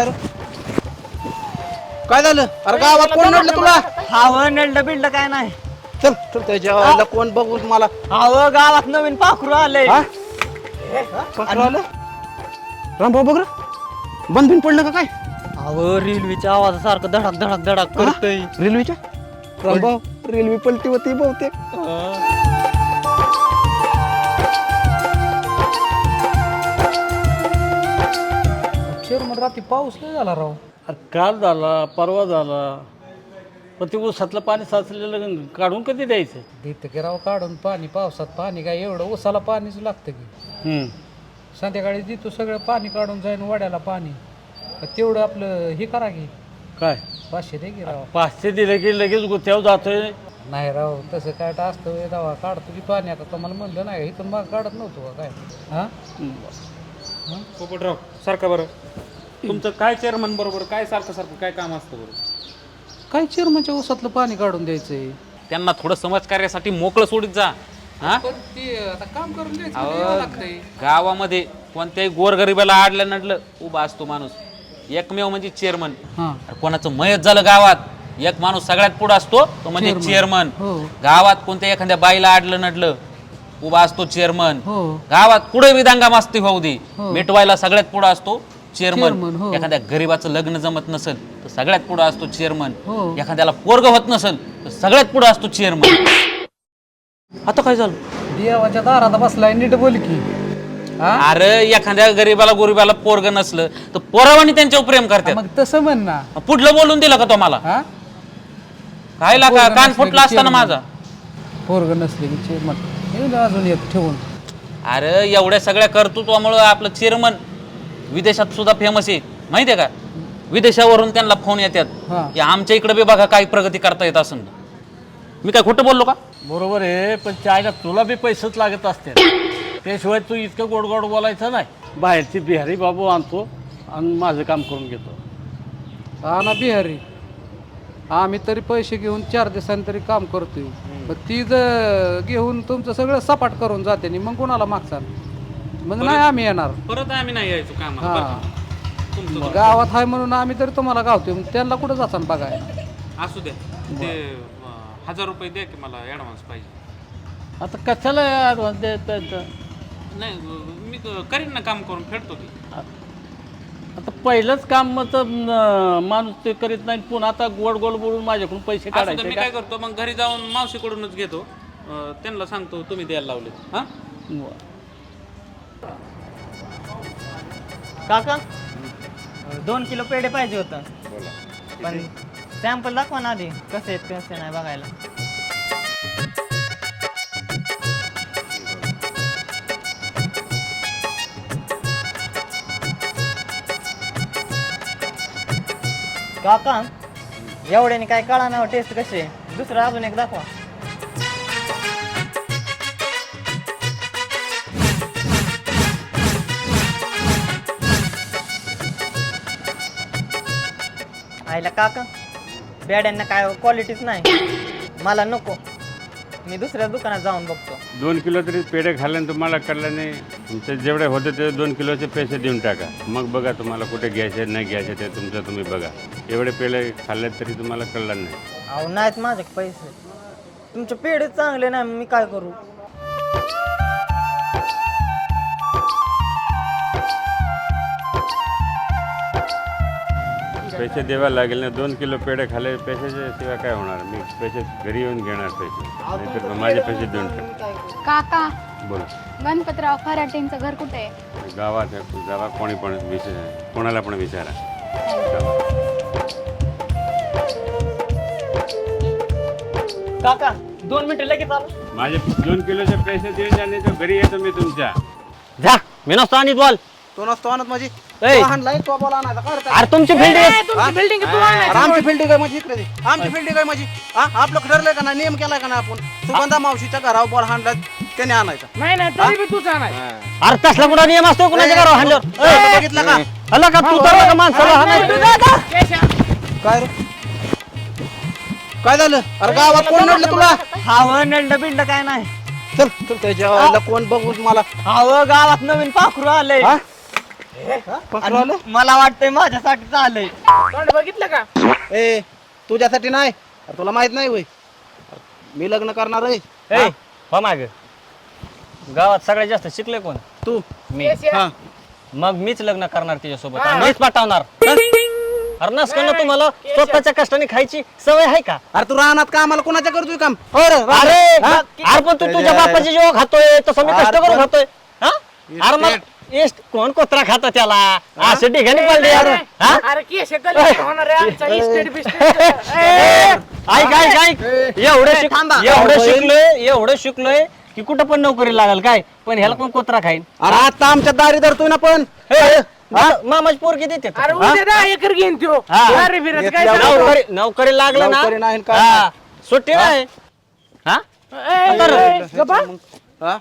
आलो काय झालं? अरे गावात कोण नडलं तुला? हवं नडलं बिडलं काय नाही. चल चल त्याच्या वेळेला कोण बघू मला? हवं गावात नवीन पाखरू आलंय. हा? पाखरं आलं? रामभाऊ बघ रे. बंद बिन पडलं का काय? अहो रेल्वेच्या आवाजासारखं धडक धडक धडक करतय. रेल्वेच्या? रामभाऊ रेल्वे पलटी होती बहुतेक. शेरमन रात्री पाऊस नाही झाला राव. अरे काल झाला परवा झाला. पण ते ऊसातलं पाणी साचलेलं काढून कधी द्यायचं? देतं की राव काढून पाणी पावसात पाणी काय एवढं उसाला पाणीच लागतं की. हम्म. संध्याकाळी देतो सगळं पाणी काढून जाईन वड्याला पाणी. तर तेवढं आपलं हे करा की. काय? पाचशे दे की राव. पाचशे दिले की लगेच गुत्यावर जातोय. नाही राव तसं काय तर असतं व्हय दावा काढतो की पाणी. आता तुम्हाला म्हणलं नाही इथून मग काढत नव्हतो का काय? हा? पोपटराव सारखा बरं. तुमचं काय चेअरमन बरोबर काय सारखं सारखं काय काम असतं बरं? काय चिरमनच्या उसातलं पाणी काढून द्यायचंय? त्यांना थोडं समाजकार्यासाठी मोकळं सोडित जा हा? पण ते आता काम करून द्यायचं अहो, म्हणजे यावं लागतंय? गावामध्ये कोणत्याही गोरगरिबाला आडलं नडलं उभा असतो माणूस. एकमेव म्हणजे चेअरमन हा. कोणाचं मयत झालं गावात एक माणूस सगळ्यात पुढे असतो तो म्हणजे चेअरमन हो. गावात कोणत्या एखाद्या बाईला आडलं नडलं उभा असतो चेअरमन हो. गावात कुठे बी दांगा मस्ती होऊ दे. हो. मिटवायला सगळ्यात पुढे असतो चेअरमन. हो. एखाद्या गरीबाचं लग्न जमत नसेल तर सगळ्यात पुढे असतो चेअरमन. हो. एखाद्याला पोरग होत नसेल तर सगळ्यात पुढे असतो चेअरमन. आता काय झालं? देवाच्या दारात बसलाय नीट बोल की. हा? अरे एखाद्या गरीबाला गोरीबाला पोरग नसलं तर पोरावानी त्यांच्यावर प्रेम करतात. मग तसं म्हण ना. पुढलं बोलून दिलं का तुम्हाला हा? काय पोरगं कान नसलं फुटला की असताना chairman. माझा. पोरग नसले की अजून एक ठेवून. अरे एवढ्या सगळ्या कर्तृत्वामुळं आपलं चेअरमन विदेशात सुद्धा फेमस आहे. माहितीये का? विदेशावरून त्यांना फोन येतात. हा. की आमच्या इकडे बी बघा काही प्रगती करता येत असून. मी काय खोटं बोललो का? बरोबर आहे पण चायला तुला बी पैसेच लागत असते त्याशिवाय तू इतकं गोड गोड बोलायचं नाही. बाहेरची बिहारी बाबू आणतो आणि माझं काम करून घेतो. हा ना बिहारी. आम्ही तरी पैसे घेऊन चार दिवसांनी तरी काम करतोय. मग ती जर घेऊन तुमचं सगळं सपाट करून जाते आणि मग कोणाला मागचाल? मग नाही आम्ही येणार. परत आम्ही नाही यायचो कामाला हा. तुमचं गावात आहे म्हणून आम्ही तरी तुम्हाला गावतोय. मग त्यांना कुठं जासान बघाय? असू द्या. ते हजार रुपये द्या की मला ॲडव्हान्स पाहिजे. आता कशाला ॲडव्हान्स द्यायचं नाही मी करीन ना काम करून फेडतो की आता पहिलंच काम मग तर न- माणूस ते करीत नाही पुन्हा आता गोड गोड बोलून माझ्याकडून पैसे असू द्या, काढायचे मी काय करतो मग घरी जाऊन मावशीकडूनच घेतो. अं, त्यांना सांगतो तुम्ही द्यायला लावले हा? काका? दोन किलो पेढे पाहिजे होतं. पण सॅम्पल दाखवा ना आधी कसे आहेत कसे नाही बघायला. काका एवढ्याने काय कळा ना टेस्ट कशी आहे? दुसरं अजून एक दाखवा. आईला काका पेड्यांना काय क्वालिटीच नाही. मला नको. मी दुसऱ्या दुकानात जाऊन बघतो. दोन किलो तरी पेढे खाल्ल्याने तुम्हाला कळलं नाही. तुमचे जेवढे होते ते दोन किलोचे पैसे देऊन टाका. मग बघा तुम्हाला कुठे घ्यायचे नाही घ्यायचे ते तुमचं तुम्ही बघा. एवढे पेढे खाल्ले तरी तुम्हाला कळलं नाही. अहो नाहीत माझे पैसे. तुमचे पेढे चांगले नाही मग मी काय करू? पैसे द्यावा लागेल ना दोन किलो पेढे खाल्ले पैशाच्या शिवाय काय होणार? मी पैसे घरी येऊन घेणार पैसे. नाहीतर माझे पैसे देऊन काका बोला. गणपतराव खराटेंचं घर कुठे? आहे गावात गावात कोणी पण विचार कोणाला पण विचारा. काका दोन मिनिटं लगेच आलो. माझे दोन किलोचे पैसे देऊन जाणे तो घरी येतो मी तुमच्या. जा मी नसतो आणि बोल तो नसतो आणत. तो तो बोला आणायचा काय काय? अरे तुमची बिल्डिंग अरे आमची फिल्डिंग आहे माझी इकडे दे. आमची फिल्डिंग आहे माझी. हा? आपलं ठरलंय का नाही? नियम केलाय का नाही आपण? सुगंधा मावशीच्या घरावर बॉल हाणला त्याने आणायचा. नाही नाही तरी बी तूच आणाय अरे तसला कुठं नियम असतो? कुणाच्या घरावर हाणल्यावर? ए, बघितलं का? हल्ला का? तू तर का माणसाला हाणायचं? काय रे? काय झालं? अरे गावात कोण नडलं तुला? हावं नडलं बिडलं काय नाही. चल चल त्याच्या कोण बघू मला? हावं गावात नवीन पाखरू आलंय. हा? पकडलं? मला वाटतंय माझ्यासाठी तोंड बघितलं का? ए तुझ्यासाठी नाही. अरे तुला माहीत नाही वय मी लग्न करणार आहे. हो माग. गावात सगळ्यात जास्त शिकले कोण? तू. मी. हा. मग मीच लग्न करणार तिच्यासोबत. आणि मीच पाठवणार अरे नसकं तुम्हाला? स्वतःच्या कष्टाने खायची सवय आहे का? अरे तू राहणार का आम्हाला कोणाच्या करतोय काम? अरे अरे पण तू तुझ्या बापाची जेव्हा खातोय तसं मी कष्ट करून खातोय. हा? अरे मग कोण कोत्रा खात त्याला? असे ठिकाणी पडले यार. हा? अरे केश गल्ली होणार आहे आमचा? इस्टेट बिस्टेट ऐक ऐक ऐक. एवढं शिक एवढं शिकलोय एवढं शिकलोय की कुठं पण नोकरी लागल काय? पण ह्याला कोण कोत्रा खाईन? अरे आता आमच्या दारी धरतोय ना पण. मामाची पोरगी देते अरे उद्या दहा एकर घेईन त्यो. हा. अरे फिरत काय सांगू? नोकरी नोकरी लागलं नोकरी नाही ना काय हा. सुट्टी नाही हा? ए, ए, गप्पा. हा?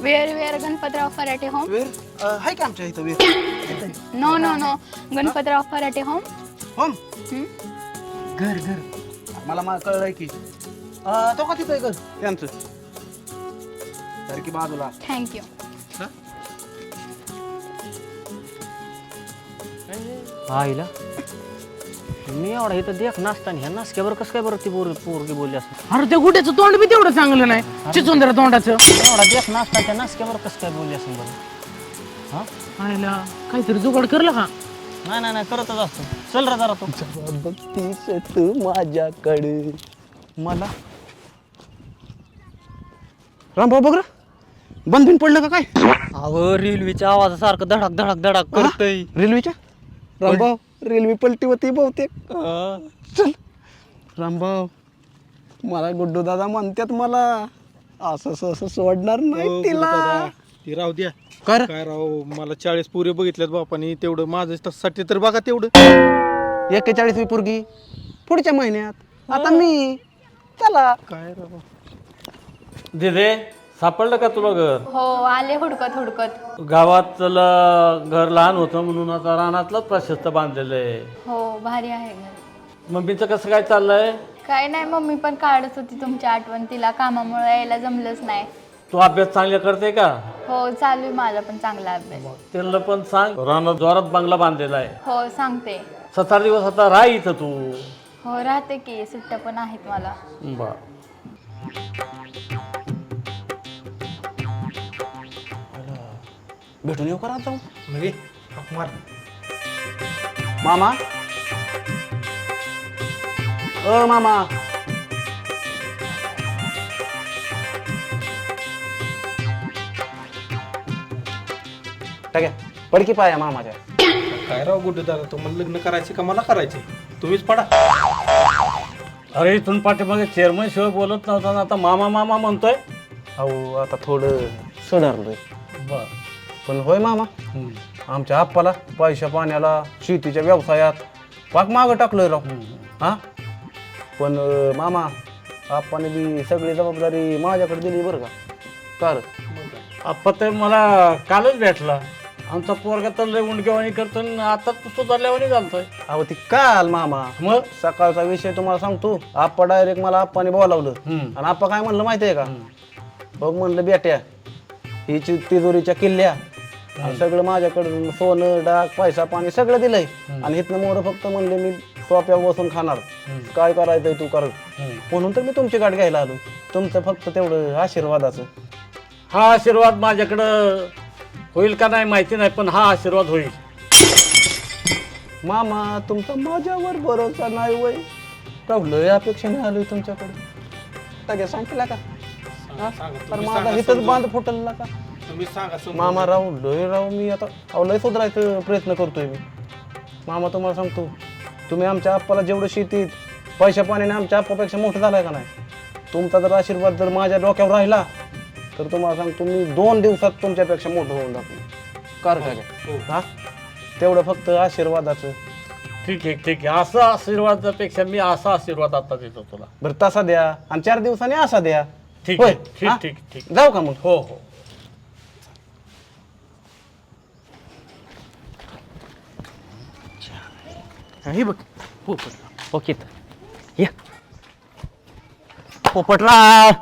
Where where Ganpatrao Farate home वीर आहे का आमच्या इथं वीर no no no Ganpatrao Farate home home? घर घर. मला मा कळलंय की. अं, तो का तिथं आहे घर? त्यांचं. तर की बाजूला. थँक्यू आईला? मी एवढा इथं देख नसताना ह्या नासक्यावर कसं काय बरं ती पोर पोरगी बोलली असं? अरे त्या गुट्याचं तोंड बी तेवढं चांगलं नाही. चिचुंदर तोंडाचं. एवढा देख नसता त्या नासक्यावर कसं काय बोलली असं बरं? आयला काहीतरी जुगाड करलं का? नाही नाही नाही करतच असतो. चल रे जरा तू. बघतीस तू माझ्याकडे. मला? रामभाऊ बघ रे. बंद बिन पडलं का काय? अहो रेल्वेच्या आवाजासारखं धडक धडक धडक करतय. रेल्वेच्या? रामभाऊ रेल्वे पलटी होती बहुतेक. चल. रामभाऊ मला गुड्डू दादा म्हणतात मला असं असं असं सोडणार नाही तिला. ती राहू द्या. कर काय राव मला चाळीस पुरे बघितल्यात बापानी तेवढं माझं साठी तर बघा तेवढं. एक्केचाळीसवी पोरगी पुढच्या महिन्यात. आता मी चला. काय राव दिदे सापडलं का तुला घर? हो आले हुडकत हुडकत. गावात तुला घर लहान होतं म्हणून आता रानातलंच प्रशस्त बांधलेलं आहे. हो भारी आहे घर. मम्मीचं कसं काय चाललंय? काय नाही मम्मी पण काढत होती तुमच्या आठवण. तिला कामामुळे यायला जमलंच नाही. तू अभ्यास चांगला करते का? हो चालू आहे माझा पण चांगला अभ्यास. त्यांना पण सांग. रानात जोरात बांगला बांधलेला आहे. हो सांगते. सात आठ दिवस आता राह इथं तू. हो राहते की सुट्ट्या पण आहेत मला. बर. भेटून येऊ करा जाऊ म्हणजे मार. मामा. अ मामा. टाक्या पडकी पाया मामाच्या. काय राव गुड्डू दादा तुम्हाला लग्न करायचे का मला करायचे? तुम्हीच पडा. अरे इथून पाठीमागे चेअरमन शिवाय बोलत नव्हता ना आता मामा मामा म्हणतोय. अहो आता थोडं सुधारलोय बर. पण होय मामा आमच्या आप्पाला पैशा पाण्याला शेतीच्या व्यवसायात पाक मागं टाकलोय राव. हा? पण अं, मामा आप्पाने बी सगळी जबाबदारी माझ्याकडे दिली बरं का? कर आप्पा ते मला कालच भेटला. आमचा पोरगा तर लय उंडकेवाणी करतो आणि आता तू सुधारल्यावानी घालतोय. अहो ती काल मामा. मग? सकाळचा विषय तुम्हाला सांगतो. आप्पा डायरेक्ट मला आप्पाने बोलावलं. हम्म. आणि आप्पा काय म्हणलं माहिती आहे का बघ म्हणलं बेट्या ही ची- तिजोरीच्या किल्ल्या आणि सगळं माझ्याकडं सोनं डाग पैसा पाणी सगळं दिलंय. आणि इथनं मोर फक्त म्हणले मी सोप्यावर बसून खाणार. काय करायचंय तू कर. म्हणून तर मी तुमची गाठ घ्यायला आलो तुमचं फक्त तेवढं आशीर्वादाचं. हा आशीर्वाद माझ्याकडं होईल का नाही माहिती नाही पण हा आशीर्वाद होईल. मामा तुमचा माझ्यावर भरोसा नाही वय. राहुल अपेक्षेने आलोय तुमच्याकडे. सगळ्या सांगितलं का? हा? तर माझा इथंच बांध फुटलला का? तुम्ही सांगा समजून. मामा राव लय राव मी आता अहो लय सुधारायचं प्रयत्न करतोय मी. मामा तुम्हाला सांगतो तुम्ही आमच्या आप्पाला जेवढं शेतीत पैशा पाण्याने आमच्या आप्पापेक्षा मोठं झालाय का नाही? तुमचा जर आशीर्वाद जर माझ्या डोक्यावर राहिला तर तुम्हाला सांगतो मी दोन दिवसात तुमच्यापेक्षा मोठं होऊन जातो. कर काय हा? तेवढं फक्त आशीर्वादाचं. ठीक आहे ठीक आहे. असं आशीर्वादापेक्षा मी असा आशीर्वाद आता देतो तुला. बरं तसा द्या. आणि चार दिवसांनी असा द्या. ठीक होय, आहे ठीक हा? ठीक ठीक. जाऊ का मग? हो हो. हे बघ. ओके या. पोपटराव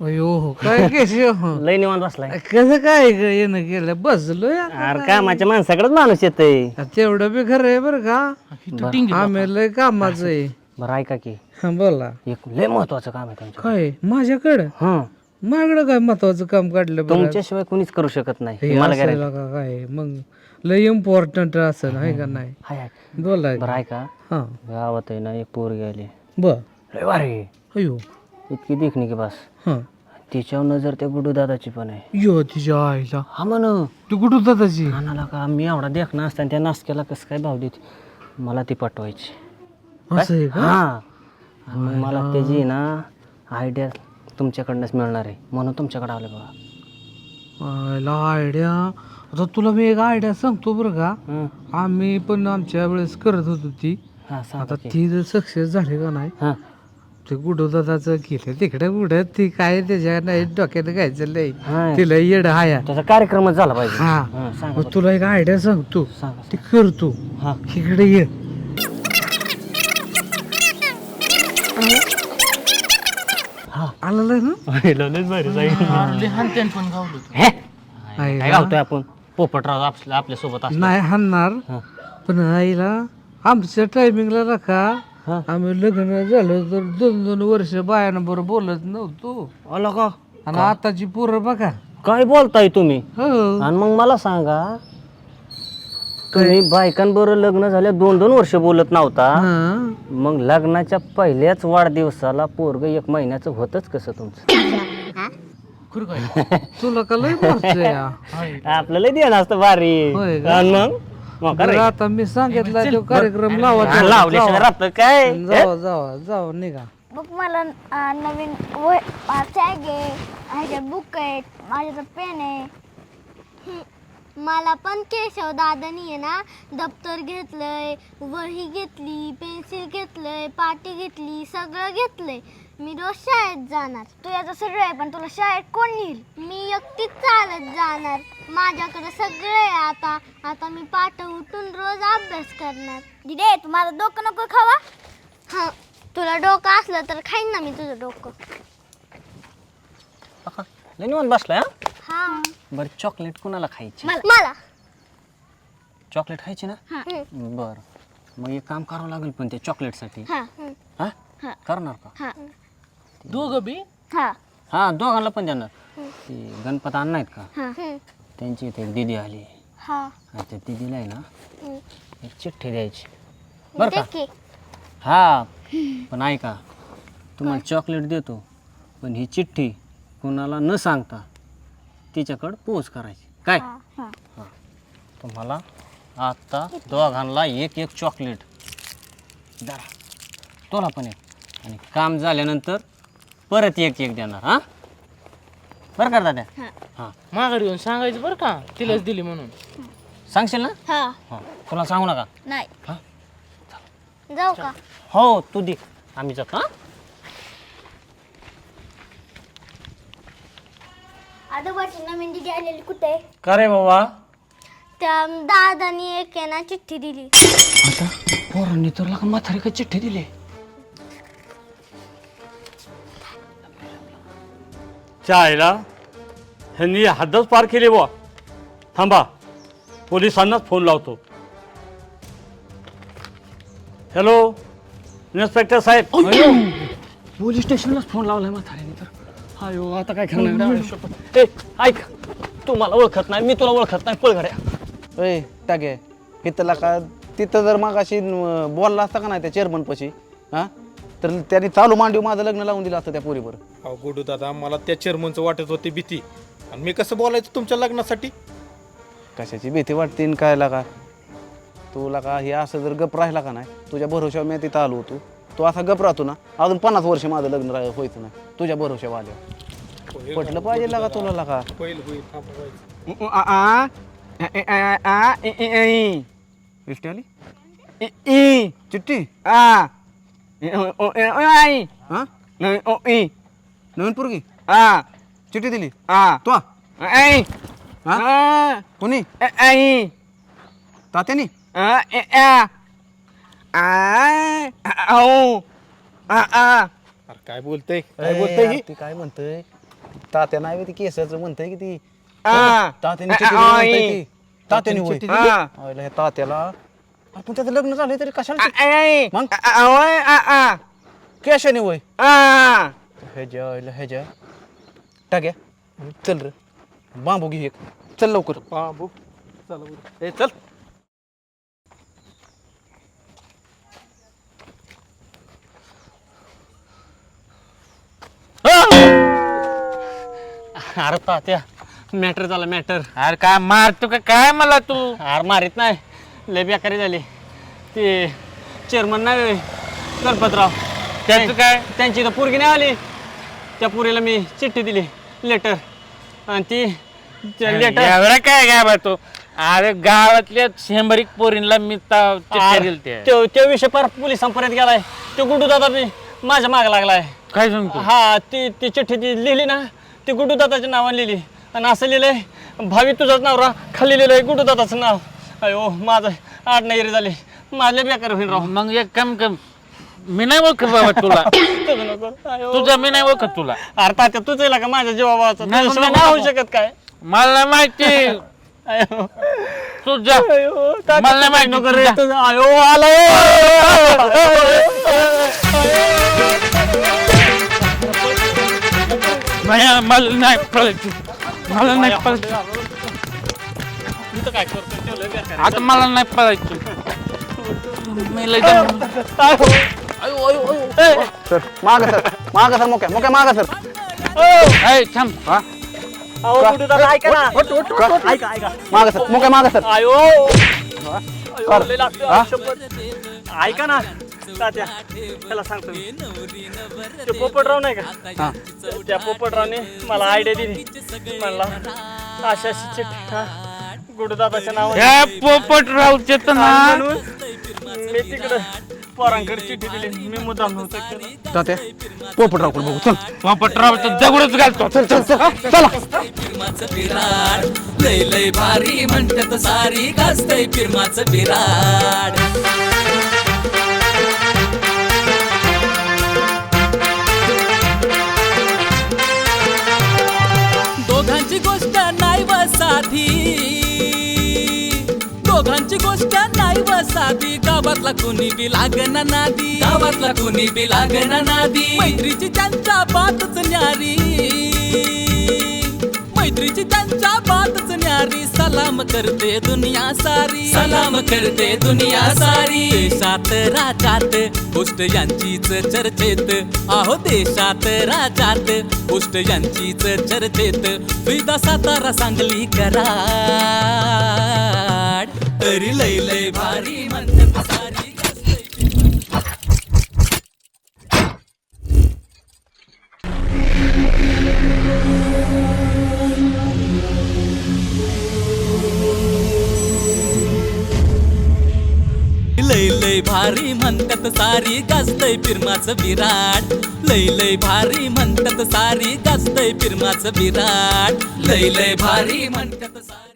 अयो हो काय केशव लय निवांत बसलाय. कसं काय ग येणं गेलं? बसलो अरे कामाच्या माणसाकडेच माणूस येतय. तेवढं बी खरं आहे बरं का? आम्ही लय कामाचं आहे. बरं ऐका की. हा, बोला. एक लय महत्वाचं काम आहे तुमच्या काय? माझ्याकडं? हं. माझ्याकडं काय महत्वाचं काम काढलं तुमच्याशिवाय कुणीच करू शकत नाही. हे हे मला काय? मग लय इम्पॉर्टंट असं आहे का नाही? हाय हाय. बोला. बरं ऐका हा. गावात आहे ना एक पोरगी आली. बर. लय अयो. इतकी देखणी की बस. हा. तिच्यावर नजर त्या गुडू दादाची पण आहे. यो तिच्या आईला. हा म्हण. तू कुठं दादाची? नानाला का? मी एवढा देखणं असताना त्या नासक्याला कसं काय भाव देते? मला ती पटवायची. असं आहे का? हा. आणि मग मला त्याची ना आयडिया तुमच्याकडनंच मिळणार आहे. म्हणून तुमच्याकडे आलं बघा. आयडिया आता तुला मी एक आयडिया सांगतो बरं का? हं. आम्ही पण आमच्या वेळेस करत होतो ती. हा सांगा आता की. ती जर सक्सेस झाली का नाही हा. ते दादाचं केलं. तिकडे कुठं ती काय त्याच्या नाही डोक्यात घ्यायचं हा. तिला येड हाया. त्याचा कार्यक्रमच झाला पाहिजे. हा. हा, सांगा मग तुला एक आयडिया सांगतो. सांगा ती करतो. हा. इकडे ये. ना? हे? आहे काय का? गावतोय आपण? पोपटराव आपल्या आपल्यासोबत असतो नाही हाणणार. हा. पण आईला आमच्या टायमिंगला राखा. हा. आम्ही लग्न झालं तर दोन दोन वर्ष बायांबरोबर बोलत नव्हतो. आला का? आणि आताची पोरं बघा. काय बोलताय तुम्ही? हो. आणि मग मला सांगा तुम्ही बायकांबरोबर लग्न झाल्या दोन दोन वर्ष बोलत नव्हता. हा. मग लग्नाच्या पहिल्याच वाढदिवसाला पोरग एक महिन्याचं होतच कसं तुमचं? तुला का लय मारतोय? आपल्याला असतं बारी होय का? आणि मग? मग बरं, खरं आता मी सांगितलं तो कार्यक्रम लावा लावल्याशिवाय राहतं काय? जावा जावा जावा निघा. मला नवीन टॅग आहे. बुक आहेत. माझ्याकडे पेन आहे. मला पण केशव दादानी आहे ना दप्तर घेतलंय वही घेतली पेन्सिल घेतलंय पाटी घेतली सगळं घेतलंय. मी रोज शाळेत जाणार. तू याचं सगळं आहे पण तुला शाळेत कोण नेईल? मी एकटीच चालत जाणार. माझ्याकडे सगळं आहे आता. आता मी पाठ उठून रोज अभ्यास करणार. दिदे तू माझं डोकं नको खावा हा. तुला डोकं असलं तर खाईन ना मी तुझं डोकं. लय निवांत बसलाय हा? हा. बरं चॉकलेट कुणाला खायची? मला. चॉकलेट खायची ना? हा. बरं. मग एक काम करावं लागेल पण त्या चॉकलेटसाठी हा? हा. करणार का? हा. दोघं बी? हा. हा दोघांना पण देणार. ती गणपत अण्णा आहेत का? हा. त्यांची इथे एक दिदी आली. हा. आणि त्या दिदीला आहे ना हम्म. एक चिठ्ठी द्यायची. बरं का? की हा. पण ऐका तुम्हाला चॉकलेट देतो पण ही चिठ्ठी कुणाला न सांगता तिच्याकडं पोच करायची. काय? हा. तुम्हाला आता दोघांना एक एक चॉकलेट. धरा. तुला पण एक. आणि काम झाल्यानंतर परत एक एक देणार हां? बरं का दादा? हां. माघारी येऊन सांगायचं बरं का? तिलाच दिली म्हणून. सांगशील ना? हा. हां. तुला सांगू नका? नाही. हा? जाऊ का? हो तू दे. आम्ही जातो हां? आजोबाची नवीन दिदी आलेली कुठे? का रे बाबा? त्या दादानी एक आहे ना चिठ्ठी दिली. आता पोरांनी तर लका म्हातारी का चिठ्ठी दिली. चायला? ह्यांनी हद्दच पार केली बुवा. थांबा पोलिसांनाच फोन लावतो. हॅलो इन्स्पेक्टर साहेब. पोलीस स्टेशनलाच फोन लावलाय म्हाताऱ्याने तर. अयो आता काय करणार ए ऐक तू मला ओळखत नाही मी तुला ओळखत नाही पळघड्या ए टाके इथला का तिथं जर मागाशी न- बोलला असता का नाही त्या चेअरमन पशी? हा? तर त्यांनी चालू मांडीव माझं लग्न लावून दिलं असतं त्या पोरीवर. अहो गोडू दादा मला त्या चेअरमनचं वाटत होती भीती. आणि मी कसं बोलायचं तुमच्या लग्नासाठी? कशाची भीती वाटते न काय लागा? तुला का हे असं जर गप राहिला का नाही? तुझ्या भरोश्यावर मी तिथं आलो होतो. तू असा गप राहतो ना अजून पन्नास वर्ष माझं लग्न रा- व्हायचं नाही. तुझ्या भरोश्यावर आल्यावर. पटलं पाहिजे लागा तुला लागा. होईल होईल. चिठ्ठी? आली चिठ्ठी हा? नवीन पोरगी? चिठ्ठी दिली? तो? कोणी? तात्यानी? अरे काय बोलतय? काय बोलतय ही? ती काय म्हणतंय? तात्या नाही ती केसाचं म्हणतंय की ती? आ. तात्याने आ, चिठ्ठी आ, दिली म्हणतंय. तात्याने होय. चिठ्ठी दिली? आयला ह्या तात्याला आपण त्याचं लग्न झालंय तरी कशाला. मग? कशाने आ. ह्याच्या ह्याच्या टाक्या. चल रे. बांबू घे एक. चल लवकर. बाबू. चला. ए चल. अरे तात्या मॅटर झाला मॅटर. अरे काय मारतो का? काय मला तू? अरे मारीत नाही. लय बेकारी झाली. ते चेअरमन नाही होय, गणपतराव. त्याचं काय? त्यांची तर पोरगी नाही आली. त्या पोरीला मी चिठ्ठी दिली लेटर आणि ती लेटर एवढा काय काय बा तू अरे गावातल्या शंभरीक पोरींला मी ता- चिठ्ठ्या दिलत्या. तो तो विषय पार पोलिसांपर्यंत गेलाय. तो गुड्डू दादा बी माझ्या माग लागलाय. काय सांगतो? हा ती ती चिठ्ठी ती लिहिली ना ती गुड्डू दादाच्या नावाने लिहिली. आणि असं लिहिलंय भावी तुझंच नाव रा खाली लिहिलंय गुड्डू दादाचं नाव. अयो माझं आठ नाही झाले माझ्या बेकार होईल राव मग एक कम कम मी नाही ओळखत बाबा तुला तुझं नको अयो. तुझा मी नाही ओळखत तुला अरे तात्या तुझं येला का माझ्या जीवाबाचा नाही, होऊ. शकत काय मला माहिती अयो तुझा अयो, तात्या, मला नाही माहिती, नको रे तुझा. तुझं. अयो आलाय नाही, मला नाही पळायची मला नाही पळायची काय करतो ठेवलंय बेकार. आता मला नाही पळायची. मी लय दम- सर माग सर माग सर मोक्या मोक्या माग सर. ऐ, थांब. अहो, गुड्डू दादा ऐका ना. ऐका ऐका. माग सर मोक्या माग सर. आयो लय. ऐका ना. तात्या त्याला सांगतो मी. ते पोपटराव नाही का? त्या पोपटरावने मला आयडिया दिली. म्हणला अशा अशी चिठ्ठी. हा, गुरुदादाच्या नावाने. ह्या पोपटरावचे तर ना म्हणून मी तिकडं पोरांकडे चिठ्ठी दिली. मी मुद्दाम नव्हतं केलं तात्या पोपटरावकडे बघू? चल. पोपटरावचं दगडच घालतो. चल चल चल. चला. फिरमाचं विराड. लय लय भारी म्हणतात सारी गाजतय फिरमाचं विराड. नादी गावातला कोणी बी लागना नादी. गावातला कोणी बी लागना नादी. मैत्रीची त्यांच्या बातच न्यारी. मैत्रीची त्यांच्या बातच न्यारी. सलाम करते दुनिया सारी. सलाम करते दुनिया सारी. देशात राजात गोष्ट यांचीच चर्चेत. आहो देशात राजात गोष्ट यांचीच चर्चेत. विदा सातारा सांगली कराड. तरी लय लय भारी म्हणतात सारी लय भारी म्हणतात सारी गाजतय फिरमाचं विराट. लय लय भारी म्हणतात सारी गाजतय फिरमाचं विराट. लय लय भारी म्हणतात सारी